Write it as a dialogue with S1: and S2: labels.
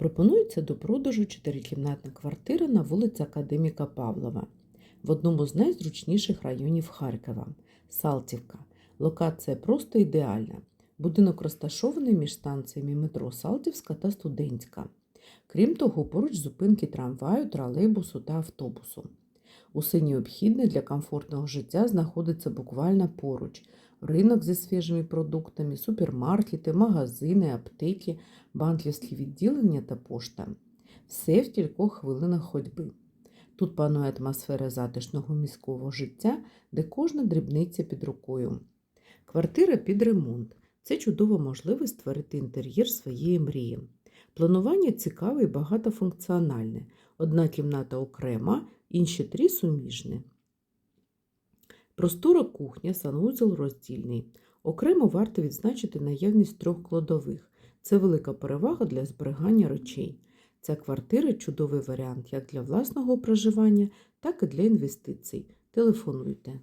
S1: Пропонується до продажу чотирикімнатна квартира на вулиці Академіка Павлова в одному з найзручніших районів Харкова Салтівка. Локація просто ідеальна. Будинок розташований між станціями метро Салтівська та Студентська. Крім того, поруч зупинки трамваю, тролейбусу та автобусу. Усе необхідне для комфортного життя знаходиться буквально поруч. Ринок зі свіжими продуктами, супермаркети, магазини, аптеки, банківські відділення та пошта. Все в кількох хвилинах ходьби. Тут панує атмосфера затишного міського життя, де кожна дрібниця під рукою. Квартира під ремонт це чудова можливість створити інтер'єр своєї мрії. Планування цікаве і багатофункціональне. Одна кімната окрема, інші три суміжні. Простора кухня, санвузол роздільний. Окремо варто відзначити наявність трьох кладових. Це велика перевага для зберігання речей. Ця квартира чудовий варіант як для власного проживання, так і для інвестицій. Телефонуйте.